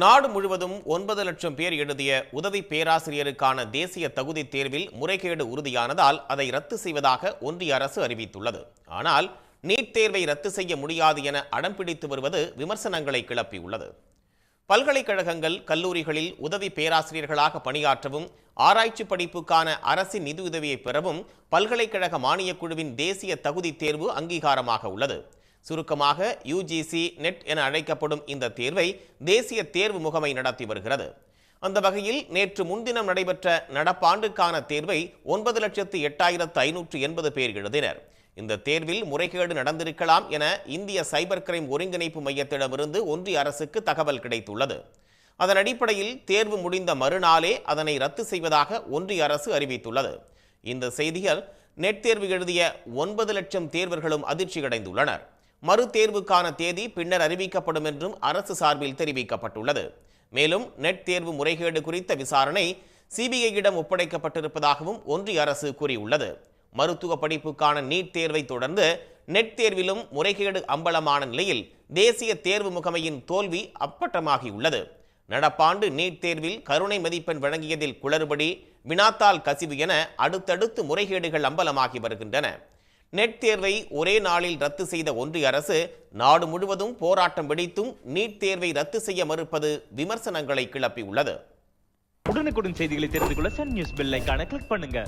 நாடு முழுவதும் ஒன்பது லட்சம் பேர் எழுதிய உதவி பேராசிரியருக்கான தேசிய தகுதி தேர்வில் முறைகேடு உறுதியானதால் அதை ரத்து செய்வதாக ஒன்றிய அரசு அறிவித்துள்ளது. ஆனால் நீட் தேர்வை ரத்து செய்ய முடியாது என அடம்பிடித்து வருவது விமர்சனங்களை கிளப்பியுள்ளது. பல்கலைக்கழகங்கள் கல்லூரிகளில் உதவி பேராசிரியர்களாக பணியாற்றவும் ஆராய்ச்சி படிப்புக்கான அரசின் நிதியுதவியை பெறவும் பல்கலைக்கழக மானியக் குழுவின் தேசிய தகுதி தேர்வு அங்கீகாரமாக உள்ளது. சுருக்கமாக யுஜிசி நெட் என அழைக்கப்படும் இந்த தேர்வை தேசிய தேர்வு முகமை நடத்தி வருகிறது. அந்த வகையில் நேற்று முன்தினம் நடைபெற்ற நடப்பாண்டுக்கான தேர்வை ஒன்பது லட்சத்து எட்டாயிரத்து ஐநூற்று எண்பது பேர் எழுதினர். இந்த தேர்வில் முறைகேடு நடந்திருக்கலாம் என இந்திய சைபர் கிரைம் ஒருங்கிணைப்பு மையத்திடமிருந்து ஒன்றிய அரசுக்கு தகவல் கிடைத்துள்ளது. அதன் அடிப்படையில் தேர்வு முடிந்த மறுநாளே அதனை ரத்து செய்வதாக ஒன்றிய அரசு அறிவித்துள்ளது. இந்த செய்திகள் நெட் தேர்வு எழுதிய ஒன்பது லட்சம் தேர்வர்களும் அதிர்ச்சியடைந்துள்ளனர். மறுதேர்வுக்கான தேதி பின்னர் அறிவிக்கப்படும் என்றும் அரசு சார்பில் தெரிவிக்கப்பட்டுள்ளது. மேலும் நெட் தேர்வு முறைகேடு குறித்த விசாரணை சிபிஐயிடம் ஒப்படைக்கப்பட்டிருப்பதாகவும் ஒன்றிய அரசு கூறியுள்ளது. மருத்துவ படிப்புக்கான நீட் தேர்வை தொடர்ந்து நெட் தேர்விலும் முறைகேடு அம்பலமான நிலையில் தேசிய தேர்வு முகமையின் தோல்வி அப்பட்டமாகியுள்ளது. நடப்பாண்டு நீட் தேர்வில் கருணை மதிப்பெண் வழங்கியதில் குளறுபடி வினாத்தால் கசிவு என அடுத்தடுத்து முறைகேடுகள் அம்பலமாகி வருகின்றன. நெட் தேர்வை ஒரே நாளில் ரத்து செய்த ஒன்றிய அரசு நாடு முழுவதும் போராட்டம் வெடித்தும் நீட் தேர்வை ரத்து செய்ய மறுப்பது விமர்சனங்களை கிளப்பியுள்ளது. உடனுக்குடன் செய்திகளை தெரிந்து கொள்ள சன் நியூஸ் பெல் ஐகானை கிளிக் பண்ணுங்க.